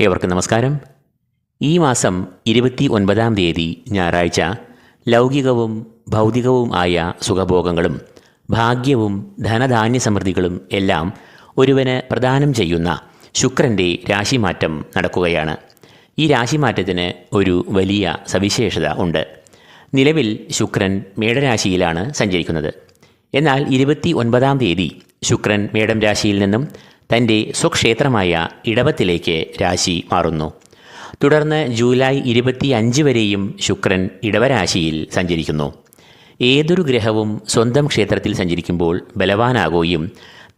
ഏവർക്കും നമസ്കാരം. ഈ മാസം ഇരുപത്തി ഒൻപതാം തീയതി ഞായറാഴ്ച ലൗകികവും ഭൗതികവും ആയ സുഖഭോഗങ്ങളും ഭാഗ്യവും ധനധാന്യ സമൃദ്ധികളും എല്ലാം ഒരുവന് പ്രദാനം ചെയ്യുന്ന ശുക്രന്റെ രാശിമാറ്റം നടക്കുകയാണ്. ഈ രാശിമാറ്റത്തിന് ഒരു വലിയ സവിശേഷത ഉണ്ട്. നിലവിൽ ശുക്രൻ മേടരാശിയിലാണ് സഞ്ചരിക്കുന്നത്. എന്നാൽ ഇരുപത്തി ഒൻപതാം തീയതി ശുക്രൻ മേടം രാശിയിൽ നിന്നും തന്റെ സ്വക്ഷേത്രമായ ഇടവത്തിലേക്ക് രാശി മാറുന്നു. തുടർന്ന് ജൂലൈ ഇരുപത്തി അഞ്ച് വരെയും ശുക്രൻ ഇടവരാശിയിൽ സഞ്ചരിക്കുന്നു. ഏതൊരു ഗ്രഹവും സ്വന്തം ക്ഷേത്രത്തിൽ സഞ്ചരിക്കുമ്പോൾ ബലവാനാകുകയും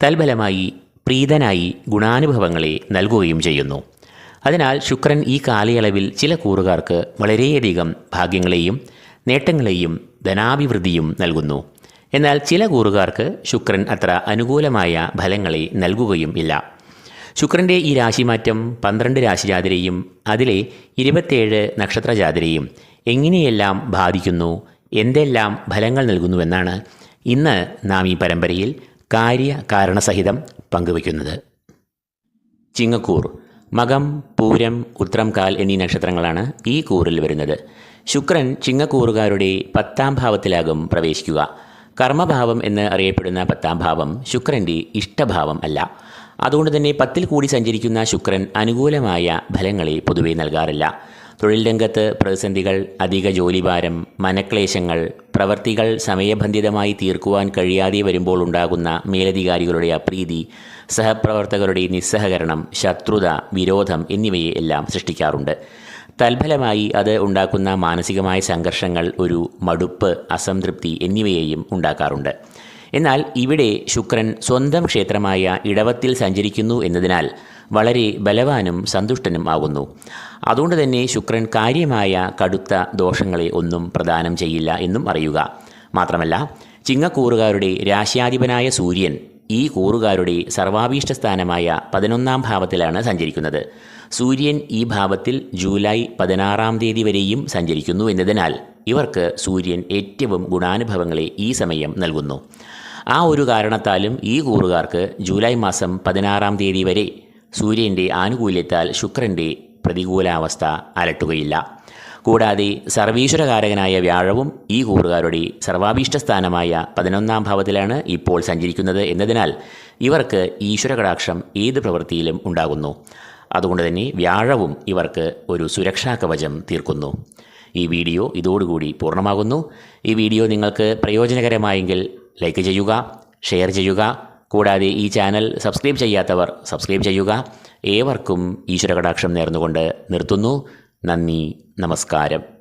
തൽബലമായി പ്രീതനായി ഗുണാനുഭവങ്ങളെ നൽകുകയും ചെയ്യുന്നു. അതിനാൽ ശുക്രൻ ഈ കാലയളവിൽ ചില കൂറുകാർക്ക് വളരെയധികം ഭാഗ്യങ്ങളെയും നേട്ടങ്ങളെയും ധനാഭിവൃദ്ധിയും നൽകുന്നു. എന്നാൽ ചില കൂറുകാർക്ക് ശുക്രൻ അത്ര അനുകൂലമായ ഫലങ്ങളെ നൽകുകയും ഇല്ല. ശുക്രന്റെ ഈ രാശിമാറ്റം പന്ത്രണ്ട് രാശിജാതിരെയും അതിലെ ഇരുപത്തേഴ് നക്ഷത്രജാതിരെയും എങ്ങനെയെല്ലാം ബാധിക്കുന്നു എന്തെല്ലാം ഫലങ്ങൾ നൽകുന്നുവെന്നാണ് ഇന്ന് നാം ഈ പരമ്പരയിൽ കാര്യ കാരണസഹിതം പങ്കുവയ്ക്കുന്നത്. ചിങ്ങക്കൂർ മകം പൂരം ഉത്രം കാൽ എന്നീ നക്ഷത്രങ്ങളാണ് ഈ കൂറിൽ വരുന്നത്. ശുക്രൻ ചിങ്ങക്കൂറുകാരുടെ പത്താം ഭാവത്തിലാകും പ്രവേശിക്കുക. കർമ്മഭാവം എന്ന് അറിയപ്പെടുന്ന പത്താം ഭാവം ശുക്രന്റെ ഇഷ്ടഭാവം അല്ല. അതുകൊണ്ട് തന്നെ പത്തിൽ കൂടി സഞ്ചരിക്കുന്ന ശുക്രൻ അനുകൂലമായ ഫലങ്ങളെ പൊതുവേ നൽകാറില്ല. തൊഴിൽ രംഗത്ത് പ്രതിസന്ധികൾ അധിക ജോലിഭാരം മനക്ലേശങ്ങൾ പ്രവർത്തികൾ സമയബന്ധിതമായി തീർക്കുവാൻ കഴിയാതെ വരുമ്പോൾ ഉണ്ടാകുന്ന മേലധികാരികളുടെ അപ്രീതി സഹപ്രവർത്തകരുടെ നിസ്സഹകരണം ശത്രുത വിരോധം എന്നിവയെ എല്ലാം സൃഷ്ടിക്കാറുണ്ട്. തൽഫലമായി അത് ഉണ്ടാക്കുന്ന മാനസികമായ സംഘർഷങ്ങൾ ഒരു മടുപ്പ് അസംതൃപ്തി എന്നിവയെയും ഉണ്ടാക്കാറുണ്ട്. എന്നാൽ ഇവിടെ ശുക്രൻ സ്വന്തം ക്ഷേത്രമായ ഇടവത്തിൽ സഞ്ചരിക്കുന്നു എന്നതിനാൽ വളരെ ബലവാനും സന്തുഷ്ടനും ആകുന്നു. അതുകൊണ്ട് തന്നെ ശുക്രൻ കാര്യമായ കടുത്ത ദോഷങ്ങളെ ഒന്നും പ്രദാനം ചെയ്യില്ല എന്നും അറിയുക. മാത്രമല്ല ചിങ്ങക്കൂറുകാരുടെ രാശ്യാധിപനായ സൂര്യൻ ഈ കൂറുകാരുടെ സർവാഭീഷ്ട സ്ഥാനമായ പതിനൊന്നാം ഭാവത്തിലാണ് സഞ്ചരിക്കുന്നത്. സൂര്യൻ ഈ ഭാവത്തിൽ ജൂലൈ പതിനാറാം തീയതി വരെയും സഞ്ചരിക്കുന്നു എന്നതിനാൽ ഇവർക്ക് സൂര്യൻ ഏറ്റവും ഗുണാനുഭവങ്ങളെ ഈ സമയം നൽകുന്നു. ആ ഒരു കാരണത്താലും ഈ കൂറുകാർക്ക് ജൂലൈ മാസം പതിനാറാം തീയതി വരെ സൂര്യന്റെ ആനുകൂല്യത്താൽ ശുക്രന്റെ പ്രതികൂലാവസ്ഥ അലട്ടുകയില്ല. കൂടാതെ സർവീശ്വരകാരകനായ വ്യാഴവും ഈ കൂറുകാരുടെ സർവാഭീഷ്ട സ്ഥാനമായ പതിനൊന്നാം ഭാവത്തിലാണ് ഇപ്പോൾ സഞ്ചരിക്കുന്നത് എന്നതിനാൽ ഇവർക്ക് ഈശ്വരകടാക്ഷം ഏത് പ്രവൃത്തിയിലും ഉണ്ടാകുന്നു. അതുകൊണ്ട് തന്നെ വ്യാഴവും ഇവർക്ക് ഒരു സുരക്ഷാ കവചം തീർക്കുന്നു. ഈ വീഡിയോ ഇതോടുകൂടി പൂർണമാകുന്നു. ഈ വീഡിയോ നിങ്ങൾക്ക് പ്രയോജനകരമായെങ്കിൽ ലൈക്ക് ചെയ്യുക ഷെയർ ചെയ്യുക. കൂടാതെ ഈ ചാനൽ സബ്സ്ക്രൈബ് ചെയ്യാത്തവർ സബ്സ്ക്രൈബ് ചെയ്യുക. ഏവർക്കും ഈശ്വരകടാക്ഷം നേർന്നുകൊണ്ട് നിർത്തുന്നു. നന്ദി നമസ്കാരം.